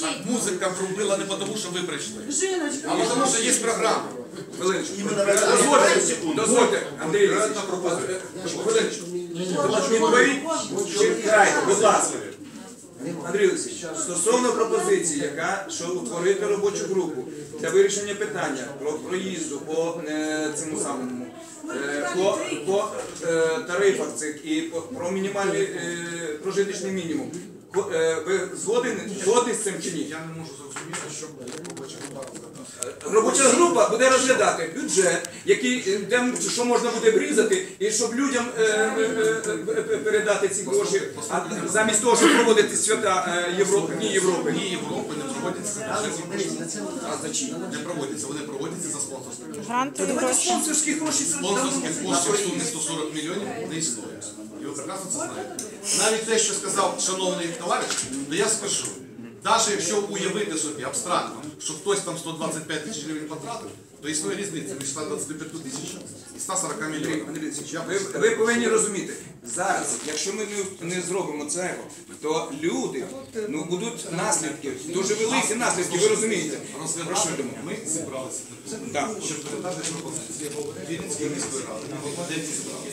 Так, музика пробила не тому, що ви прийшли, Жіночка, а тому, що є програма. Хвилиночку. Дозвольте, дозвольте, Андрій Олексійович, хвилиночку. Відповідь, чекайте, будь ласка. Андрій Олексійович, стосовно пропозиції, яка, що утворити робочу групу для вирішення питання про проїзду по е, цьому самому, е, по, по е, тарифах цих і по, про мінімальний е, прожиточний мінімум. Е, ви згодні, згодні з цим чи ні? Я не можу зрозуміти, що робоча група Робоча група буде розглядати бюджет, який де, що можна буде врізати, і щоб людям е, е, передати ці гроші, а замість того, щоб проводити свята Європи, ні Європи, Ні Європи не проводяться. А за чим? Не проводяться, вони проводяться за спонсорські гроші. Спонсорські гроші Спонсорські кошти в сумі 140 мільйонів не існує. І ви прекрасно це знаєте. Навіть те, що сказав шановний товариш, то я скажу. Навіть якщо уявити собі абстрактно, що хтось там 125 тисяч гривень потратив, то існує різниця між 125 тисяч і 140 мільйонів. Андрій Олексійович, ви, ви повинні розуміти, зараз, якщо ми не, не зробимо цього, то люди ну, будуть наслідки, дуже великі наслідки, ви розумієте? Розглядати ми зібралися Так. щоб передати пропозиції Вінницької міської ради.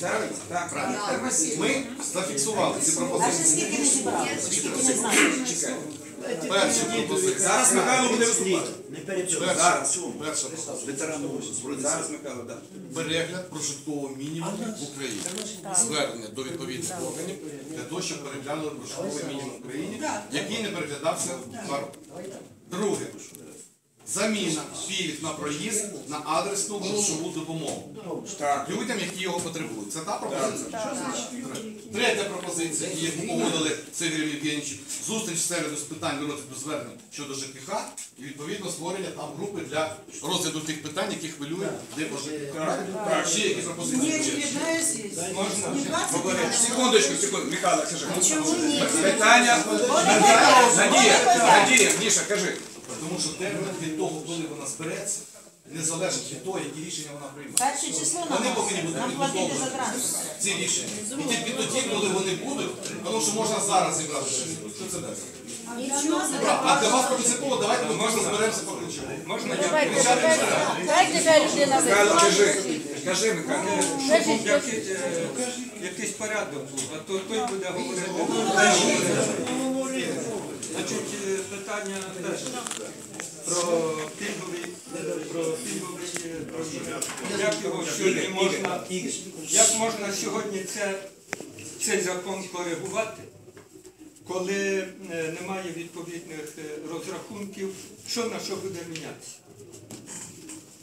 Зараз? Так, Правильно. Ми зафіксували ці пропозиції. скільки не зібрали, скільки не знаємо. чекайте. Перші пропозиції. Зараз Михайло буде виступати. Зараз. перша пропозиція. Зараз Михайло, так. Перегляд прожиткового мінімуму в Україні. Звернення до відповідних органів для того, щоб переглянули прожитковий мінімум в Україні, який не переглядався два роки. Друге. Заміна пільг на проїзд на адресну грошову допомогу. Людям, які його потребують. Це та пропозиція? Третя пропозиція, яку погодили Сергій Євгенійович, зустріч в середу з питань розгляду звернень щодо ЖКХ і відповідно створення там групи для розгляду тих питань, які хвилюють де по ЖКХ. Ще які пропозиції? Ні, є? очередная сессия. Не 20 Говорить. Секундочку, секунду, Михайло, кажи. Питання. Надія, Надія, Міша, кажи. Тому що термін від того, коли вона збереться, не залежить від того, які рішення вона прийме. Перше число нам, Вони повинні бути нам платити за підготовлені. транспорт. Ці рішення. І тільки тоді, коли вони будуть, тому що можна зараз зібрати щось. Що це дасть? А для вас принципово давайте ми можна зберемося по ключу. Можна я? Ця людина Михайло, кажи. Кажи, Михайло. Скажіть, Який- е, якийсь порядок був, а то той буде говорити. Значить, е, питання теж про пільговий, про пільговий е, проїзд. Як його сьогодні можна, як можна сьогодні це, цей закон коригувати, коли е, немає відповідних розрахунків, що на що буде мінятися?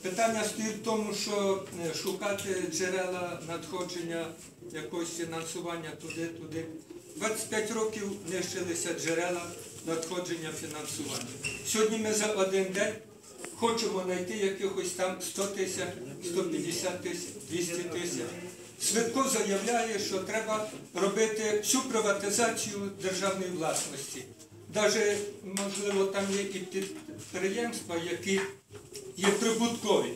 Питання стоїть в тому, що шукати джерела надходження якогось фінансування туди, туди. 25 років нищилися джерела надходження фінансування. Сьогодні ми за один день хочемо знайти якихось там 100 тисяч, 150 тисяч, 200 тисяч. Свитко заявляє, що треба робити всю приватизацію державної власності. Навіть, можливо, там є і підприємства, які є прибуткові.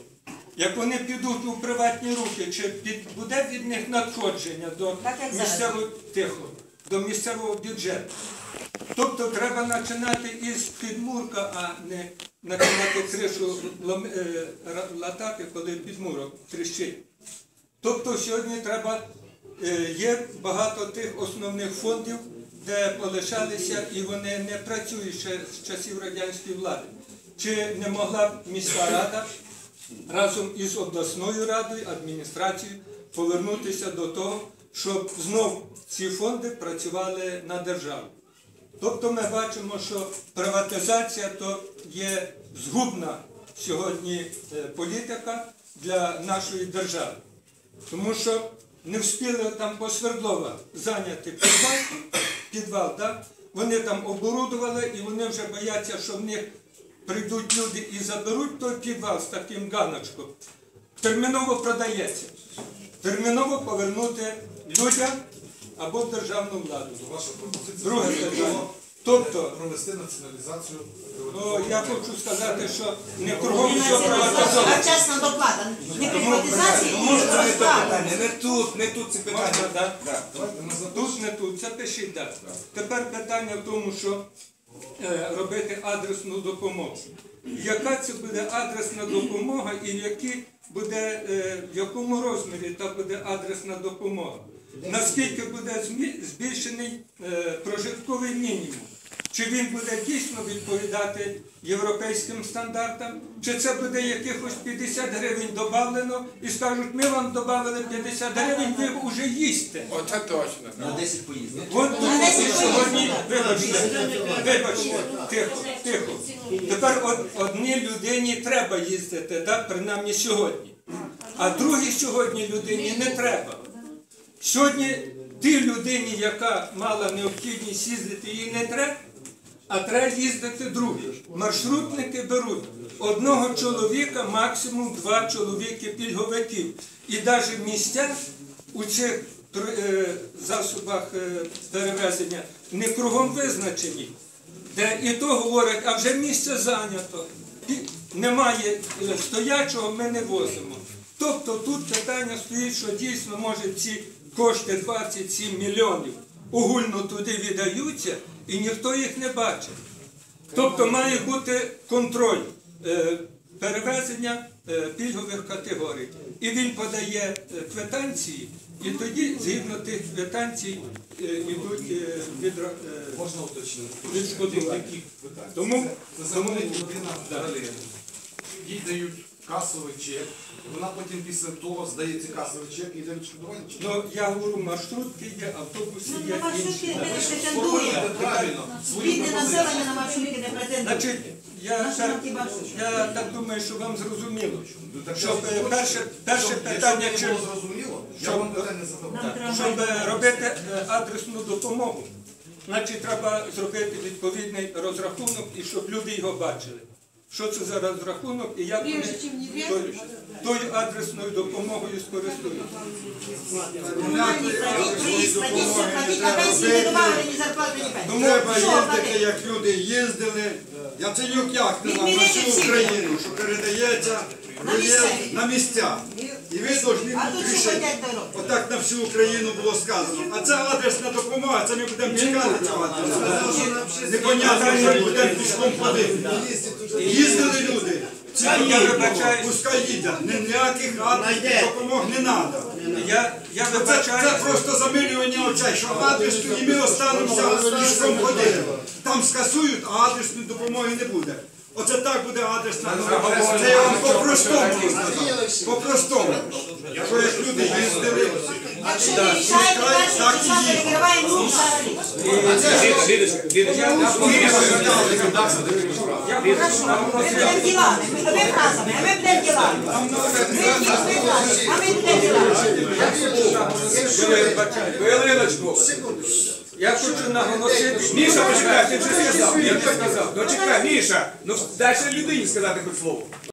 Як вони підуть у приватні руки, чи під, буде від них надходження до місцевого тихо, до місцевого бюджету. Тобто треба починати із підмурка, а не починати кришу е, латати, коли підмурок тріщить. Тобто сьогодні треба, е, є багато тих основних фондів, де полишалися і вони не працюють ще з часів радянської влади. Чи не могла б міська рада разом із обласною радою, адміністрацією повернутися до того, щоб знов ці фонди працювали на державу? Тобто ми бачимо, що приватизація то є згубна сьогодні е, політика для нашої держави. Тому що не встигли там по Свердлова зайняти підвал, підвал да? вони там оборудували і вони вже бояться, що в них прийдуть люди і заберуть той підвал з таким ганочком. Терміново продається. Терміново повернути людям або державну владу. Ваша пропозиція Друге питання. Тобто, провести націоналізацію. ну, я хочу сказати, що не кругом Не все а приватизовано. чесна доплата. Не приватизація, Ну, і може, це не питання, не тут, не тут ці Можна, питання. да? Тут не тут, запишіть, так. Тепер питання в тому, що е, робити адресну допомогу. Яка це буде адресна допомога і в які буде, е, в якому розмірі та буде адресна допомога? Наскільки буде збільшений е, прожитковий мінімум? Чи він буде дійсно відповідати європейським стандартам? Чи це буде якихось 50 гривень додавлено і скажуть, ми вам додали 50 гривень, ви вже їсте. Оце точно. На 10 поїздок. От сьогодні, вибачте, вибачте, тихо, тихо. Тепер одній людині треба їздити, принаймні сьогодні. А другій сьогодні людині не треба. Сьогодні тій людині, яка мала необхідність їздити, їй не треба, а треба їздити другій. Маршрутники беруть одного чоловіка, максимум два чоловіки пільговиків. І навіть місця у цих е, засобах е, перевезення не кругом визначені. Де і то говорять, а вже місце зайнято. Немає е, стоячого, ми не возимо. Тобто тут питання стоїть, що дійсно може ці кошти 27 мільйонів огульно туди віддаються і ніхто їх не бачить. Тобто має бути контроль е, перевезення е, пільгових категорій. І він подає е, квитанції, і тоді, згідно тих квитанцій, йдуть е, Можна уточнити. відшкодування. Яких? Тому, Це тому людина. Їй дають касовий чек, вона потім після того здає цей касовий чек і йде відшкодування. ну, я говорю, маршрутки є, автобуси Ну, є на маршрутки інші. не претендує. правильно свої Бідне пропозиції. населення на маршрутки не претендує. Значить, я, я так думаю, що вам зрозуміло, Ну, так щоб я е, перше, перше щоб- питання, чи, було зрозуміло, я щоб- вам питання задавав. Нам щоб е, робити е, адресну допомогу, значить треба зробити відповідний розрахунок і щоб люди його бачили. Що це за розрахунок і як вони тою, тою адресною допомогою скористуються. пенсії. Треба їздити, як люди їздили. Яценюк як не знав на всю. Україну, що передається на місця. Ви повинні А тут тут що рішити. хотять дороги? Отак на всю Україну було сказано. А це адресна допомога, це ми будемо чекати цього адресу. Непонятно, що будемо пішком ходити. Їздили люди. Ці Я дні, вибачаюсь. пускай їдять. Ні- Ніяких адресних допомог не треба. Я, я Це, це просто замилювання очей, що адресну і ми останемося пішком ходити. Там скасують, а адресної допомоги не буде. Оце так буде адресна допомога. Це я вам по-простому сказав. По-простому. Що як люди їздили, так і числа, є. перекриваємо Я хочу наголосити. Міша, почекай, ти вже сказав. Я не сказав. Ну чекай, Міша, ну дай ще людині сказати хоч слово.